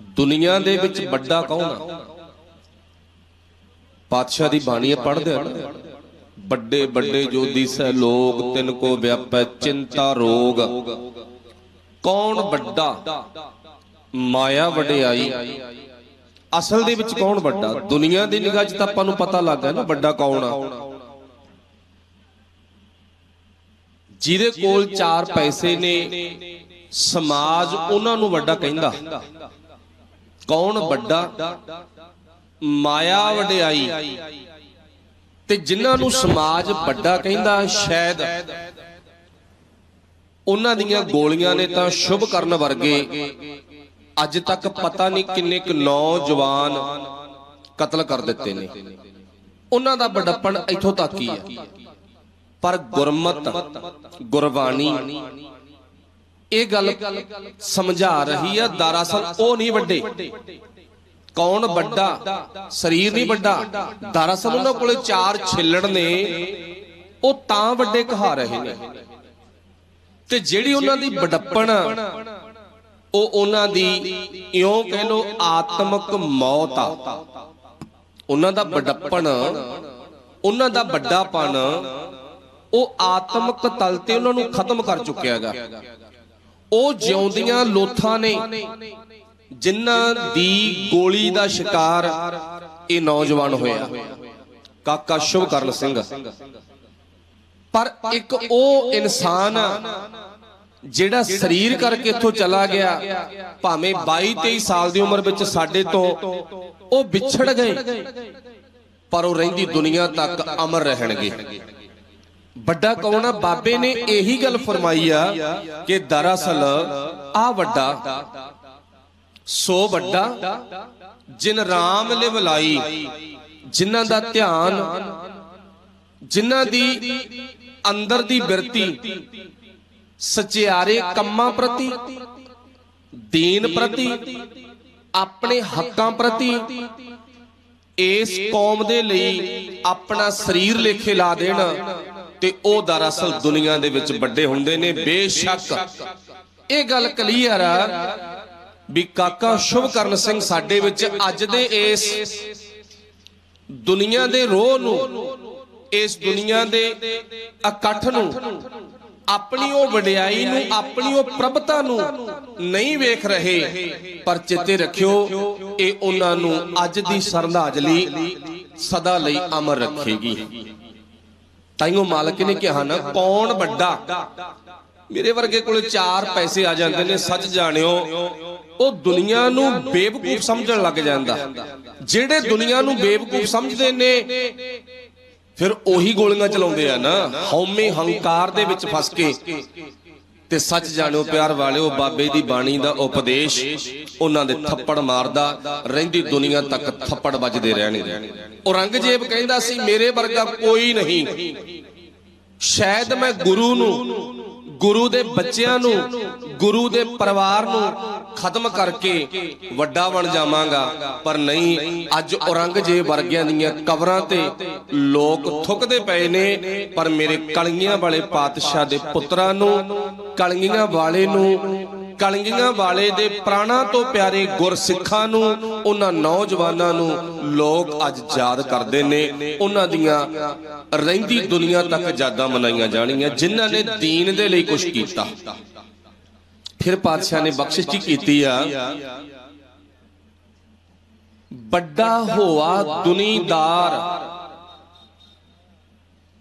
ਦੁਨੀਆ ਦੇ ਵਿੱਚ ਵੱਡਾ ਕੌਣ ਆ? ਪਾਤਸ਼ਾਹ ਦੀ ਬਾਣੀ ਪੜ੍ਹਦੇ ਆ ਵੱਡੇ ਵੱਡੇ ਜੋ ਦਿਸੈ ਲੋਕ, ਤਿਨ ਕੋ ਵਿਆਪੈ ਚਿੰਤਾ ਰੋਗ। ਕੌਣ ਵੱਡਾ? ਮਾਇਆ ਵਡਿਆਈ। ਅਸਲ ਦੇ ਵਿੱਚ ਕੌਣ ਵੱਡਾ? ਦੁਨੀਆ ਦੀ ਨਿਗਾਹ 'ਚ ਤਾਂ ਆਪਾਂ ਨੂੰ ਪਤਾ ਲੱਗ ਨਾ ਵੱਡਾ ਕੌਣ ਆ। ਜਿਹਦੇ ਕੋਲ ਚਾਰ ਪੈਸੇ ਨੇ, ਸਮਾਜ ਉਹਨਾਂ ਨੂੰ ਵੱਡਾ ਕਹਿੰਦਾ। ਕੌਣ ਵੱਡਾ? ਮਾਇਆ ਵਡਿਆਈ। ਤੇ ਜਿਨ੍ਹਾਂ ਨੂੰ ਸਮਾਜ ਵੱਡਾ ਕਹਿੰਦਾ ਸ਼ਾਇਦ ਉਹਨਾਂ ਦੀਆਂ ਗੋਲੀਆਂ ਨੇ ਤਾਂ ਸ਼ੁਭ ਕਰਨ ਵਰਗੇ। ਅੱਜ ਤੱਕ ਪਤਾ ਨਹੀਂ ਕਿੰਨੇ ਕੁ ਨੌਜਵਾਨ ਕਤਲ ਕਰ ਦਿੱਤੇ ਨੇ। ਉਹਨਾਂ ਦਾ ਵੱਡਪਣ ਇੱਥੋਂ ਤੱਕ ਹੀ ਹੈ। ਪਰ ਗੁਰਮਤ ਗੁਰਬਾਣੀ ਇਹ ਗੱਲ ਸਮਝਾ ਰਹੀ ਆ ਦਰਅਸਲ ਉਹ ਨਹੀਂ ਵੱਡੇ। ਕੌਣ ਵੱਡਾ? ਸਰੀਰ ਨਹੀਂ ਵੱਡਾ। ਦਰਅਸਲ ਉਹਨਾਂ ਕੋਲੇ ਚਾਰ ਛਿੱਲੜ ਨੇ। ਉਹ ਤਾਂ ਵੱਡੇ ਕਹਾ ਰਹੇ ਨੇ। ਤੇ ਜਿਹੜੀ ਉਹਨਾਂ ਦੀ ਵਡੱਪਣ ਉਹ ਉਹਨਾਂ ਦੀ ਇਉਂ ਕਹਿ ਲੋ ਆਤਮਿਕ ਮੌਤ ਆ। ਉਹਨਾਂ ਦਾ ਵੱਡਪਣ ਉਹਨਾਂ ਦਾ ਵੱਡਾਪਣ, ਉਹ ਆਤਮਿਕ ਤਲ ਤੇ ਉਹਨਾਂ ਨੂੰ ਖਤਮ ਕਰ ਚੁੱਕਿਆਗਾ ਉਹ ਜਿਉਂਦੀਆਂ ਲੋਥਾਂ ਨੇ, ਜਿਨ੍ਹਾਂ ਦੀ ਗੋਲੀ ਦਾ ਸ਼ਿਕਾਰ ਇਹ ਨੌਜਵਾਨ ਹੋਇਆ। ਕਾਕਾ ਸ਼ੁਭਕਰਨ ਸਿੰਘ। ਪਰ ਇੱਕ ਉਹ ਇਨਸਾਨ ਜਿਹੜਾ ਸਰੀਰ ਕਰਕੇ ਇੱਥੋਂ ਚਲਾ ਗਿਆ, ਭਾਵੇਂ 22 23 ਸਾਲ ਦੀ ਉਮਰ ਵਿੱਚ ਸਾਡੇ ਤੋਂ, ਉਹ ਵਿਛੜ ਗਏ, ਪਰ ਉਹ ਰਹਿੰਦੀ ਦੁਨੀਆ ਤੱਕ ਅਮਰ ਰਹਿਣਗੇ। ਵੱਡਾ ਕੌਣ ਆ? ਬਾਬੇ ਨੇ ਇਹੀ ਗੱਲ ਫਰਮਾਈ ਆ ਕਿ ਦਰਅਸਲ ਆ ਵੱਡਾ ਸੋ ਵੱਡਾ ਜਿਨ ਰਾਮ ਲਿਵ ਲਾਈ ਜਿਨ੍ਹਾਂ ਦਾ ਧਿਆਨ ਜਿਨ੍ਹਾਂ ਦੀ ਅੰਦਰ ਦੀ ਬਿਰਤੀ ਸਚਿਆਰੇ ਕੰਮਾਂ ਪ੍ਰਤੀ ਦੀਨ ਪ੍ਰਤੀ ਆਪਣੇ ਹੱਕਾਂ ਪ੍ਰਤੀ ਇਸ ਕੌਮ ਦੇ ਲਈ ਆਪਣਾ ਸਰੀਰ ਲੇਖੇ ਲਾ ਦੇਣ। ਤੇ ਉਹ ਦਰਅਸਲ ਦੁਨੀਆ ਦੇ ਵਿੱਚ ਵੱਡੇ ਹੁੰਦੇ ਨੇ, ਬੇਸ਼ੱਕ। ਇਹ ਗੱਲ ਕਲੀਅਰ ਆ ਵੀ ਕਾਕਾ ਸ਼ੁਭਕਰਨ ਸਿੰਘ ਸਾਡੇ ਵਿੱਚ ਅੱਜ ਦੇ ਇਸ ਦੁਨੀਆ ਦੇ ਰੋਹ ਨੂੰ, ਇਸ ਦੁਨੀਆ ਦੇ ਇਕੱਠ ਨੂੰ, ਆਪਣੀ ਉਹ ਵਡਿਆਈ ਨੂੰ, ਆਪਣੀ ਉਹ ਪ੍ਰਭਤਾ ਨੂੰ ਨਹੀਂ ਵੇਖ ਰਹੇ, ਪਰ ਚਿੱਤੇ ਰੱਖਿਓ, ਇਹ ਉਹਨਾਂ ਨੂੰ ਅੱਜ ਦੀ ਸ਼ਰਧਾਂਜਲੀ ਸਦਾ ਲਈ ਅਮਰ ਰੱਖੇਗੀ। ਤਾਈਓ ਮਾਲਕ ਨੇ ਕਿਹਾ ਨਾ, ਕੌਣ ਵੱਡਾ? ਮੇਰੇ ਵਰਗੇ ਕੋਲੇ ਚਾਰ ਪੈਸੇ ਆ ਜਾਂਦੇ ਨੇ, ਸੱਚ ਜਾਣਿਓ, ਉਹ ਦੁਨੀਆ ਨੂੰ ਬੇਵਕੂਫ ਸਮਝਣ ਲੱਗ ਜਾਂਦਾ। ਜਿਹੜੇ ਦੁਨੀਆ ਨੂੰ ਬੇਵਕੂਫ ਸਮਝਦੇ ਨੇ, ਫਿਰ ਉਹੀ ਗੋਲੀਆਂ ਚਲਾਉਂਦੇ ਆ ਨਾ। ਹਉਮੈ ਹੰਕਾਰ ਦੇ ਵਿੱਚ ਫਸ ਕੇ ਤੇ ਸੱਚ ਜਾਣਿਓ ਪਿਆਰ ਵਾਲਿਓ, ਬਾਬੇ ਦੀ ਬਾਣੀ ਦਾ ਉਪਦੇਸ਼ ਉਹਨਾਂ ਦੇ ਥੱਪੜ ਮਾਰਦਾ, ਰਹਿੰਦੀ ਦੁਨੀਆ ਤੱਕ ਥੱਪੜ ਵੱਜਦੇ ਰਹਿਣਗੇ ਔਰੰਗਜ਼ੇਬ ਕਹਿੰਦਾ ਸੀ, ਮੇਰੇ ਵਰਗਾ ਕੋਈ ਨਹੀਂ। ਸ਼ਾਇਦ ਮੈਂ ਗੁਰੂ ਨੂੰ ਗੁਰੂ ਦੇ ਬੱਚਿਆਂ ਨੂੰ, ਗੁਰੂ ਦੇ ਪਰਿਵਾਰ ਨੂੰ ਖਤਮ ਕਰਕੇ ਵੱਡਾ ਬਣ ਜਾਵਾਂਗਾ। ਪਰ ਨਹੀਂ, ਅੱਜ ਔਰੰਗਜ਼ੇਬ ਵਰਗਿਆਂ ਦੀਆਂ ਕਬਰਾਂ ਤੇ ਲੋਕ ਥੁੱਕਦੇ ਪਏ ਨੇ, ਪਰ ਮੇਰੇ ਕਲਗੀਆਂ ਵਾਲੇ ਪਾਤਸ਼ਾਹ ਦੇ ਪੁੱਤਰਾਂ ਨੂੰ ਕਲਗੀਆਂ ਵਾਲੇ ਨੂੰ ਕਲਗੀਆਂ ਵਾਲੇ ਦੇ ਪ੍ਰਾਣਾ ਤੋਂ ਪਿਆਰੇ ਗੁਰਸਿੱਖਾਂ ਨੂੰ, ਉਹਨਾਂ ਨੌਜਵਾਨਾਂ ਨੂੰ ਲੋਕ ਅੱਜ ਯਾਦ ਕਰਦੇ ਨੇ। ਉਹਨਾਂ ਦੀਆਂ ਰਹਿੰਦੀ ਦੁਨੀਆ ਤੱਕ ਯਾਦਾਂ ਮਨਾਈਆਂ ਜਾਣੀਆਂ, ਜਿਨ੍ਹਾਂ ਨੇ ਦੀਨ ਦੇ ਲਈ ਕੁਝ ਕੀਤਾ। ਫਿਰ ਪਾਤਸ਼ਾਹ ਨੇ ਬਖਸ਼ਿਸ਼ ਕੀ ਕੀਤੀ ਆ, ਵੱਡਾ ਹੋਆ ਦੁਨੀਦਾਰ,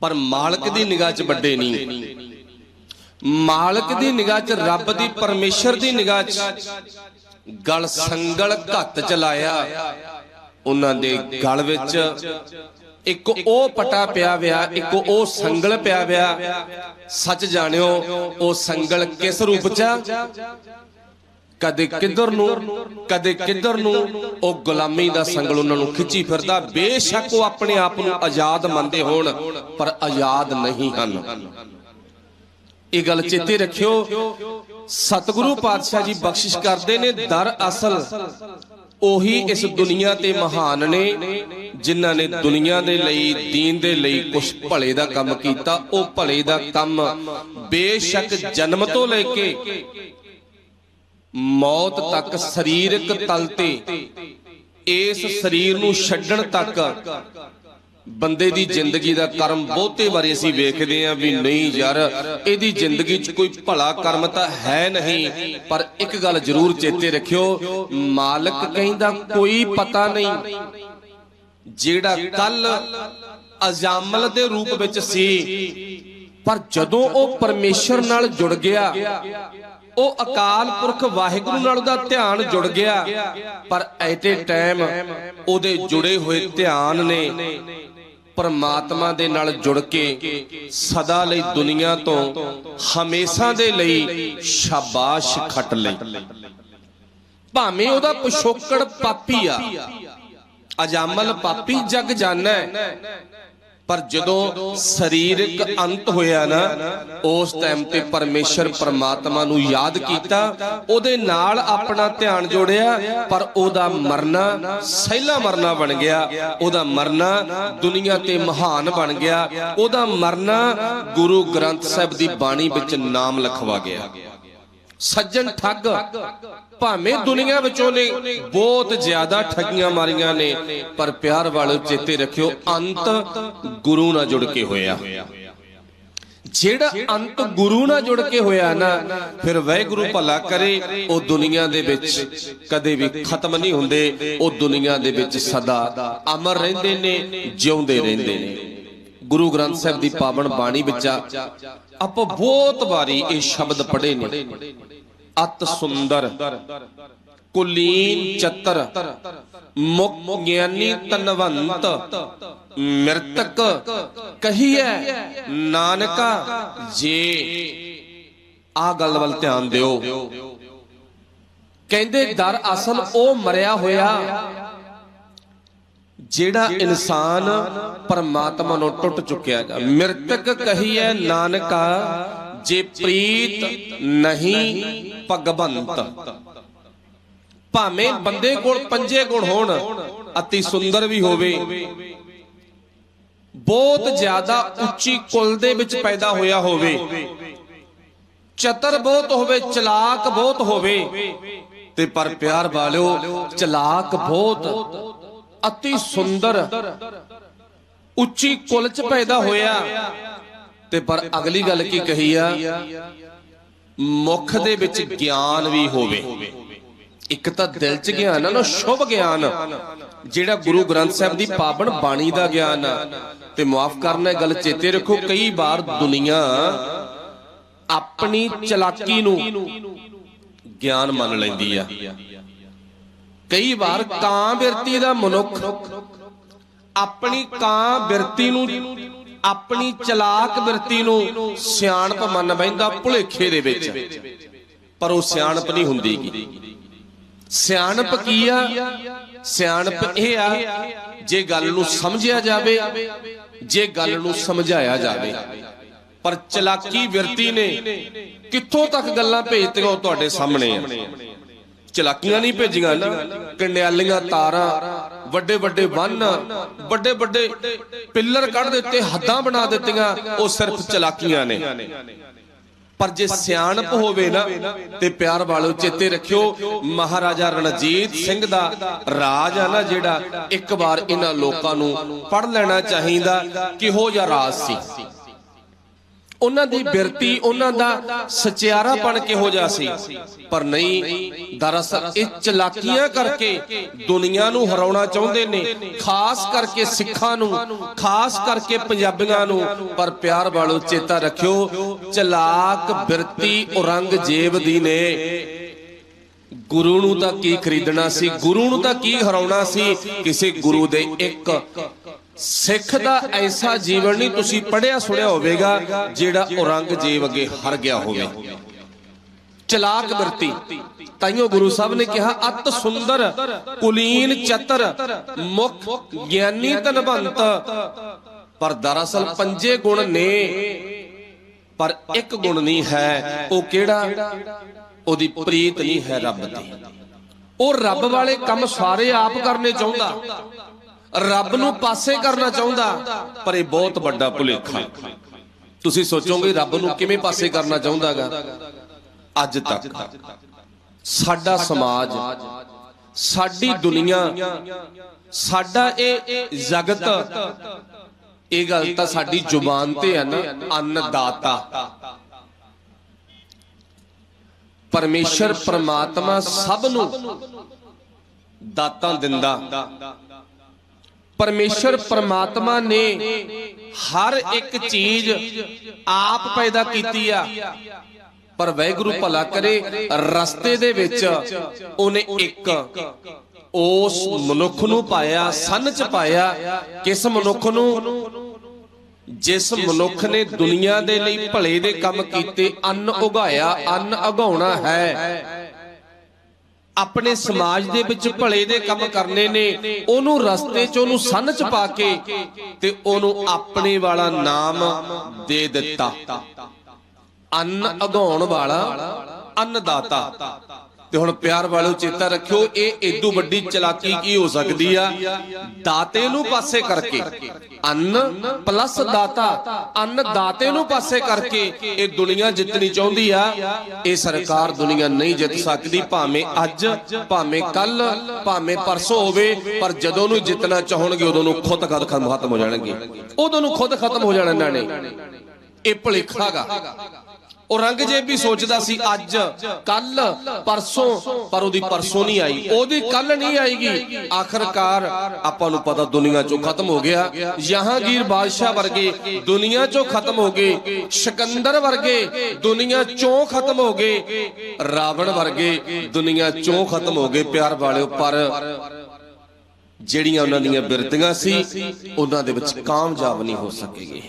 ਪਰ ਮਾਲਕ ਦੀ ਨਿਗਾਹ 'ਚ ਵੱਡੇ ਨਹੀਂ। ਮਾਲਕ ਦੀ ਨਿਗਾਹ 'ਚ, ਰੱਬ ਦੀ ਪਰਮੇਸ਼ਰ ਦੀ ਨਿਗਾਹ 'ਚ ਗਲ ਸੰਗਲ ਘੱਤ ਚਲਾਇਆ ਉਹਨਾਂ ਦੇ ਗਲ ਵਿੱਚ ਇੱਕ ਉਹ ਪਟਾ ਪਿਆ ਵਿਆ, ਇੱਕ ਉਹ ਸੰਗਲ ਪਿਆ ਵਿਆ। ਸੱਚ ਜਾਣਿਓ, ਉਹ ਸੰਗਲ ਕਿਸ ਰੂਪ 'ਚ ਕਦੇ ਕਿੱਧਰ ਨੂੰ, ਕਦੇ ਕਿੱਧਰ ਨੂੰ ਉਹ ਗੁਲਾਮੀ ਦਾ ਸੰਗਲ ਉਹਨਾਂ ਨੂੰ ਖਿੱਚੀ ਫਿਰਦਾ। ਬੇਸ਼ੱਕ ਉਹ ਆਪਣੇ ਆਪ ਨੂੰ ਆਜ਼ਾਦ ਮੰਨਦੇ ਹੋਣ, ਪਰ ਆਜ਼ਾਦ ਨਹੀਂ ਹਨ। ਇਹ ਗੱਲ ਚੇਤੇ ਰੱਖਿਓ, ਸਤਿਗੁਰੂ ਪਾਤਸ਼ਾਹ ਜੀ ਬਖਸ਼ਿਸ਼ ਕਰਦੇ ਨੇ ਦਰ ਅਸਲ ਉਹੀ ਇਸ ਦੁਨੀਆ ਤੇ ਮਹਾਨ ਨੇ, ਜਿਨ੍ਹਾਂ ਨੇ ਦੁਨੀਆ ਦੇ ਲਈ, ਦੀਨ ਦੇ ਲਈ ਕੁਝ ਭਲੇ ਦਾ ਕੰਮ ਕੀਤਾ। ਉਹ ਭਲੇ ਦਾ ਕੰਮ ਬੇਸ਼ੱਕ ਜਨਮ ਤੋਂ ਲੈ ਕੇ ਮੌਤ ਤੱਕ, ਸਰੀਰਕ ਤਲ ਤੇ, ਇਸ ਸਰੀਰ ਨੂੰ ਛੱਡਣ ਤੱਕ ਬੰਦੇ ਦੀ ਜ਼ਿੰਦਗੀ ਦਾ ਕਰਮ ਬਹੁਤੇ ਵਾਰੀ ਅਸੀਂ ਵੇਖਦੇ ਆਂ ਵੀ ਨਹੀਂ ਯਾਰ, ਇਹਦੀ ਜ਼ਿੰਦਗੀ 'ਚ ਕੋਈ ਭਲਾ ਕਰਮ ਤਾਂ ਹੈ ਨਹੀਂ। ਪਰ ਇੱਕ ਗੱਲ ਜ਼ਰੂਰ ਚੇਤੇ ਰੱਖਿਓ, ਮਾਲਕ ਕਹਿੰਦਾ ਕੋਈ ਪਤਾ ਨਹੀਂ। ਜਿਹੜਾ ਕੱਲ ਅਜਾਮਲ ਦੇ ਰੂਪ ਵਿੱਚ ਸੀ, ਪਰ ਜਦੋਂ ਉਹ ਪਰਮੇਸ਼ਰ ਨਾਲ ਜੁੜ ਗਿਆ, ਉਹ ਅਕਾਲ ਪੁਰਖ ਵਾਹਿਗੁਰੂ ਨਾਲ ਉਹਦਾ ਧਿਆਨ ਜੁੜ ਗਿਆ, ਪਰ ਐਟੇ ਟਾਈਮ ਉਹਦੇ ਜੁੜੇ ਹੋਏ ਧਿਆਨ ਨੇ ਪਰਮਾਤਮਾ ਦੇ ਨਾਲ ਜੁੜ ਕੇ ਸਦਾ ਲਈ ਦੁਨੀਆ ਤੋਂ ਹਮੇਸ਼ਾ ਦੇ ਲਈ ਸ਼ਾਬਾਸ਼ ਖੱਟ ਲਈ। ਭਾਵੇਂ ਉਹਦਾ ਪਿਛੋਕੜ ਪਾਪੀ ਆ, ਅਜਾਮਲ ਪਾਪੀ ਜਗ ਜਾਣਾ ਪਰ ਜਦੋਂ ਸਰੀਰਕ ਅੰਤ ਹੋਇਆ ਨਾ, ਉਸ ਟਾਈਮ ਤੇ ਪਰਮੇਸ਼ਰ ਪਰਮਾਤਮਾ ਨੂੰ ਯਾਦ ਕੀਤਾ, ਉਹਦੇ ਨਾਲ ਆਪਣਾ ਧਿਆਨ ਜੋੜਿਆ, ਪਰ ਉਹਦਾ ਮਰਨਾ ਸਹਿਲਾ ਮਰਨਾ ਬਣ ਗਿਆ, ਉਹਦਾ ਮਰਨਾ ਦੁਨੀਆ ਤੇ ਮਹਾਨ ਬਣ ਗਿਆ, ਉਹਦਾ ਮਰਨਾ ਗੁਰੂ ਗ੍ਰੰਥ ਸਾਹਿਬ ਦੀ ਬਾਣੀ ਵਿੱਚ ਨਾਮ ਲਿਖਵਾ ਗਿਆ। ਸੱਜਣ ਠੱਗ ਭਾਵੇਂ ਦੁਨੀਆ ਵਿੱਚੋਂ ਨੇ ਬਹੁਤ ਜ਼ਿਆਦਾ ਠੱਗੀਆਂ ਮਾਰੀਆਂ ਨੇ ਪਰ ਪਿਆਰ ਵਾਲੋ ਚੇਤੇ ਰੱਖਿਓ ਅੰਤ ਗੁਰੂ ਨਾਲ ਜੁੜ ਕੇ ਹੋਇਆ। ਜਿਹੜਾ ਅੰਤ ਗੁਰੂ ਨਾਲ ਜੁੜ ਕੇ ਹੋਇਆ ਨਾ ਫਿਰ ਵਾਹਿਗੁਰੂ ਭਲਾ ਕਰੇ ਉਹ ਦੁਨੀਆ ਦੇ ਵਿੱਚ ਕਦੇ ਵੀ ਖਤਮ ਨਹੀਂ ਹੁੰਦੇ ਉਹ ਦੁਨੀਆ ਦੇ ਵਿੱਚ ਸਦਾ ਅਮਰ ਰਹਿੰਦੇ ਨੇ ਜਿਉਂਦੇ ਰਹਿੰਦੇ ਨੇ। ਗੁਰੂ ਗ੍ਰੰਥ ਸਾਹਿਬ ਦੀ ਪਾਵਨ ਬਾਣੀ ਵਿੱਚ ਆਪਾਂ ਬਹੁਤ ਵਾਰੀ ਇਹ ਸ਼ਬਦ ਪੜ੍ਹੇ ਨੇ। ਅਤ ਸੁੰਦਰ, ਕੁਲੀਨ ਚਤਰ, ਮੁਕ ਗਿਆਨੀ ਤਨਵੰਤ, ਮਿਰਤਕ ਕਹੀਐ, ਨਾਨਕਾ ਜੇ। ਆ ਗੱਲ ਵੱਲ ਧਿਆਨ ਦਿਓ। ਕਹਿੰਦੇ ਦਰ ਅਸਲ ਉਹ ਮਰਿਆ ਹੋਇਆ ਜਿਹੜਾ ਇਨਸਾਨ ਪਰਮਾਤਮਾ ਨੂੰ ਟੁੱਟ ਚੁੱਕਿਆ ਹੈ ਮਿਰਤਕ ਕਹੀਐ, ਨਾਨਕਾ ਜੇ ਪ੍ਰੀਤ ਨਹੀਂ ਭਗਵੰਤ, ਭਾਵੇਂ ਬੰਦੇ ਕੋਲ ਪੰਜੇ ਗੁਣ ਹੋਣ ਅਤੀ ਸੁੰਦਰ ਵੀ ਹੋਵੇ, ਬਹੁਤ ਜ਼ਿਆਦਾ ਉੱਚੀ ਕੁਲ ਦੇ ਵਿੱਚ ਪੈਦਾ ਹੋਇਆ ਹੋਵੇ, ਚਤਰ ਬਹੁਤ ਹੋਵੇ, ਚਲਾਕ ਬਹੁਤ ਹੋਵੇ, ਤੇ ਪਰ ਪਿਆਰ ਵਾਲਿਓ, ਚਲਾਕ ਬਹੁਤ ਅਤੀ ਸੁੰਦਰ, ਉੱਚੀ ਕੁਲ ਚ ਪੈਦਾ ਹੋਇਆ ਤੇ ਪਰ ਅਗਲੀ ਗੱਲ ਕੀ ਕਹੀ ਆ? ਮੁਖ ਦੇ ਵਿੱਚ ਗਿਆਨ ਵੀ ਹੋਵੇ। ਇੱਕ ਤਾਂ ਦਿਲ ਚ ਗਿਆਨ ਆ ਨਾ, ਸ਼ੁਭ ਗਿਆਨ। ਜਿਹੜਾ ਗੁਰੂ ਗ੍ਰੰਥ ਸਾਹਿਬ ਦੀ ਪਾਵਨ ਬਾਣੀ ਦਾ ਗਿਆਨ ਆ। ਤੇ ਮਾਫ ਕਰਨਾ ਇਹ ਗੱਲ ਚੇਤੇ ਰੱਖੋ, ਕਈ ਵਾਰ ਦੁਨੀਆ ਆਪਣੀ ਚਲਾਕੀ ਨੂੰ ਗਿਆਨ ਮੰਨ ਲੈਂਦੀ ਆ। ਕਈ ਵਾਰ ਕਾਂ ਬਿਰਤੀ ਦਾ ਮਨੁੱਖ ਆਪਣੀ ਕਾਂ ਬਿਰਤੀ ਨੂੰ ਆਪਣੀ ਚਲਾਕ ਬਿਰਤੀ ਨੂੰ ਸਿਆਣਪ ਮੰਨ ਬੈਂਦਾ ਭੁਲੇਖੇ ਦੇ ਵਿੱਚ। ਪਰ ਉਹ ਸਿਆਣਪ ਨਹੀਂ ਹੁੰਦੀਗੀ। ਸਿਆਣਪ ਕੀ ਆ? ਸਿਆਣਪ ਇਹ ਆ, ਜੇ ਗੱਲ ਨੂੰ ਸਮਝਿਆ ਜਾਵੇ, ਜੇ ਗੱਲ ਨੂੰ ਸਮਝਾਇਆ ਜਾਵੇ, ਪਰ ਚਲਾਕੀ ਵਿਰਤੀ ਨੇ ਕਿੱਥੋਂ ਤੱਕ ਗੱਲਾਂ ਭੇਜਤੀਆਂ ਉਹ ਤੁਹਾਡੇ ਸਾਹਮਣੇ ਆ? ਚਲਾਕੀਆਂ ਨਹੀਂ ਭੇਜੀਆਂ ਨਾ। ਕੰਡਿਆਲੀਆਂ ਤਾਰਾਂ, ਵੱਡੇ ਵੱਡੇ ਬੰਨ, ਵੱਡੇ ਵੱਡੇ ਪਿੱਲਰ ਕੱਢ ਦਿੱਤੇ, ਹੱਦਾਂ ਬਣਾ ਦਿੱਤੀਆਂ, ਉਹ ਸਿਰਫ ਚਲਾਕੀਆਂ ਨੇ। ਪਰ ਜੇ ਸਿਆਣਪ ਹੋਵੇ ਨਾ, ਤੇ ਪਿਆਰ ਵਾਲੋ ਚੇਤੇ ਰੱਖਿਓ, ਮਹਾਰਾਜਾ ਰਣਜੀਤ ਸਿੰਘ ਦਾ ਰਾਜ ਆ ਨਾ ਜਿਹੜਾ ਇੱਕ ਵਾਰ ਇਹਨਾਂ ਲੋਕਾਂ ਨੂੰ ਪੜ ਲੈਣਾ ਚਾਹੀਦਾ, ਕਿਹੋ ਜਿਹਾ ਰਾਜ ਸੀ। ਉਹਨਾਂ ਦੀ ਬਿਰਤੀ ਉਹਨਾਂ ਦਾ ਸਚਿਆਰਾਪਣ ਕਿਹੋ ਜਿਹਾ ਸੀ। ਪਰ ਨਹੀਂ ਦਰਅਸਲ ਇਹ ਚਲਾਕੀਆਂ ਕਰਕੇ ਦੁਨੀਆ ਨੂੰ ਹਰਾਉਣਾ ਚਾਹੁੰਦੇ ਨੇ। ਖਾਸ ਕਰਕੇ ਸਿੱਖਾਂ ਨੂੰ ਖਾਸ ਕਰਕੇ ਪੰਜਾਬੀਆਂ ਨੂੰ। ਪਰ ਪਿਆਰ ਵਾਲੋ ਚੇਤਾ ਰੱਖਿਓ ਚਲਾਕ ਬਿਰਤੀ ਔਰੰਗਜ਼ੇਬ ਦੀ ਨੇ। ਗੁਰੂ ਨੂੰ ਤਾਂ ਕੀ ਖਰੀਦਣਾ ਸੀ? ਗੁਰੂ ਨੂੰ ਤਾਂ ਕੀ ਹਰਾਉਣਾ ਸੀ? ਕਿਸੇ ਗੁਰੂ ਦੇ ਇੱਕ ਸਿੱਖ ਦਾ ਐਸਾ ਜੀਵਨ ਨਹੀਂ ਤੁਸੀਂ ਪੜਿਆ ਸੁਣਿਆ ਹੋਵੇਗਾ ਜਿਹੜਾ ਔਰੰਗਜ਼ੇਬ ਅੱਗੇ ਹਰ ਗਿਆ ਹੋਵੇ। ਚਲਾਕ ਬਿਰਤੀ। ਤਾਈਓ ਗੁਰੂ ਸਾਹਿਬ ਨੇ ਕਿਹਾ, ਅਤ ਸੁੰਦਰ, ਕੁਲੀਨ, ਚਤਰ, ਮੁਖ, ਗਿਆਨੀ ਤਨਵੰਤ ਪਰ ਦਰਅਸਲ ਪੰਜੇ ਗੁਣ ਨੇ, ਪਰ ਇੱਕ ਗੁਣ ਨਹੀਂ ਹੈ, ਉਹ ਕਿਹੜਾ? ਉਹਦੀ ਪ੍ਰੀਤ ਨਹੀਂ ਹੈ ਰੱਬ ਦੀ। ਉਹ ਰੱਬ ਵਾਲੇ ਕੰਮ ਸਾਰੇ ਆਪ ਕਰਨੇ ਚਾਹੁੰਦਾ। ਰੱਬ ਨੂੰ ਪਾਸੇ ਕਰਨਾ ਚਾਹੁੰਦਾ, ਪਰ ਇਹ ਬਹੁਤ ਵੱਡਾ ਭੁਲੇਖਾ। ਤੁਸੀਂ ਸੋਚੋਗੇ ਰੱਬ ਨੂੰ ਕਿਵੇਂ ਪਾਸੇ ਕਰਨਾ ਚਾਹੁੰਦਾਗਾ? ਅੱਜ ਤੱਕ। ਸਾਡਾ ਸਮਾਜ, ਸਾਡੀ ਦੁਨੀਆ, ਸਾਡਾ ਇਹ ਜਗਤ, ਇਹ ਗੱਲ ਤਾਂ ਸਾਡੀ ਜ਼ੁਬਾਨ ਤੇ ਹੈ ਨਾ, ਅੰਨਦਾਤਾ। ਪਰਮੇਸ਼ਰ, ਪ੍ਰਮਾਤਮਾ ਸਭ ਨੂੰ ਦਾਤਾਂ ਦਿੰਦਾ। ਪਰਮੇਸ਼ਰ ਪ੍ਰਮਾਤਮਾ ਨੇ ਹਰ ਇੱਕ ਚੀਜ਼ ਆਪ ਪੈਦਾ ਕੀਤੀ ਆ। ਪਰ ਵੈਗੁਰੂ ਭਲਾ ਕਰੇ, ਰਸਤੇ ਦੇ ਵਿੱਚ ਉਹਨੇ ਇੱਕ, ਉਸ ਮਨੁੱਖ ਨੂੰ ਪਾਇਆ, ਸੰਨ ਚ ਪਾਇਆ, ਕਿਸ ਮਨੁੱਖ ਨੂੰ? ਜਿਸ ਮਨੁੱਖ ਨੇ ਦੁਨੀਆ ਦੇ ਲਈ ਭਲੇ ਦੇ ਕੰਮ ਕੀਤੇ, ਅੰਨ ਉਗਾਇਆ, ਅੰਨ ਉਗਾਉਣਾ ਹੈ। ਆਪਣੇ ਸਮਾਜ ਦੇ ਵਿੱਚ ਭਲੇ ਦੇ ਕੰਮ ਕਰਨੇ ਨੇ, ਉਹਨੂੰ ਰਸਤੇ 'ਚ ਉਹਨੂੰ ਸੰਨ 'ਚ ਪਾ ਕੇ ਤੇ ਉਹਨੂੰ ਆਪਣੇ ਵਾਲਾ ਨਾਮ ਦੇ ਦਿੱਤਾ। ਅੰਨ ਉਗਾਉਣ ਵਾਲਾ ਅੰਨਦਾਤਾ। ਤੇ ਹੁਣ ਪਿਆਰ ਵਾਲਿਓ ਚੇਤਾ ਰੱਖਿਓ, ਇਹ ਏਦੂ ਵੱਡੀ ਚਲਾਕੀ ਕੀ ਹੋ ਸਕਦੀ ਆ? ਦਾਤੇ ਨੂੰ ਪਾਸੇ ਕਰਕੇ। ਅੰਨ ਪਲੱਸ ਦਾਤਾ, ਅੰਨ ਦਾਤੇ ਨੂੰ ਪਾਸੇ ਕਰਕੇ ਇਹ ਦੁਨੀਆ ਜਿੱਤਣੀ ਚਾਹੁੰਦੀ ਆ। ਇਹ ਸਰਕਾਰ ਦੁਨੀਆ ਨਹੀਂ ਜਿੱਤ ਸਕਦੀ, ਭਾਵੇਂ ਅੱਜ, ਭਾਵੇਂ ਕੱਲ ਭਾਵੇਂ ਪਰਸੋਂ ਹੋਵੇ, ਪਰ ਜਦੋਂ ਨੂੰ ਜਿੱਤਣਾ ਚਾਹਣਗੇ, ਉਦੋਂ ਨੂੰ ਖੁਦ ਖਤਮ ਹੋ ਜਾਣਗੇ? ਉਦੋਂ ਨੂੰ ਖੁਦ ਖਤਮ ਹੋ ਜਾਣਾ ਇਹਨਾਂ ਨੇ। ਇਹ ਭੁਲੇਖਾਗਾ ਔਰੰਗਜ਼ੇਬ ਵੀ ਸੋਚਦਾ ਸੀ ਅੱਜ ਕੱਲ ਪਰਸੋਂ, ਪਰ ਉਹਦੀ ਪਰਸੋਂ ਨਹੀਂ ਆਈ। ਉਹਦੀ ਕੱਲ ਨਹੀਂ ਆਏਗੀ ਆਖਰਕਾਰ ਆਪਾਂ ਨੂੰ ਪਤਾ ਦੁਨੀਆ ਚੋਂ ਖਤਮ ਹੋ ਗਿਆ। ਜਹਾਂਗੀਰ ਬਾਦਸ਼ਾਹ ਵਰਗੇ ਦੁਨੀਆ ਚੋਂ ਖਤਮ ਹੋ ਗਏ। ਸਿਕੰਦਰ ਵਰਗੇ ਦੁਨੀਆ ਚੋਂ ਖਤਮ ਹੋ ਗਏ। ਰਾਵਣ ਵਰਗੇ ਦੁਨੀਆ ਚੋਂ ਖਤਮ ਹੋ ਗਏ ਪਿਆਰ ਵਾਲਿਓ। ਪਰ ਜਿਹੜੀਆਂ ਉਹਨਾਂ ਦੀਆਂ ਬਿਰਤੀਆਂ ਸੀ, ਉਹਨਾਂ ਦੇ ਵਿੱਚ ਕਾਮਯਾਬ ਨਹੀਂ ਹੋ ਸਕੇਗੇ।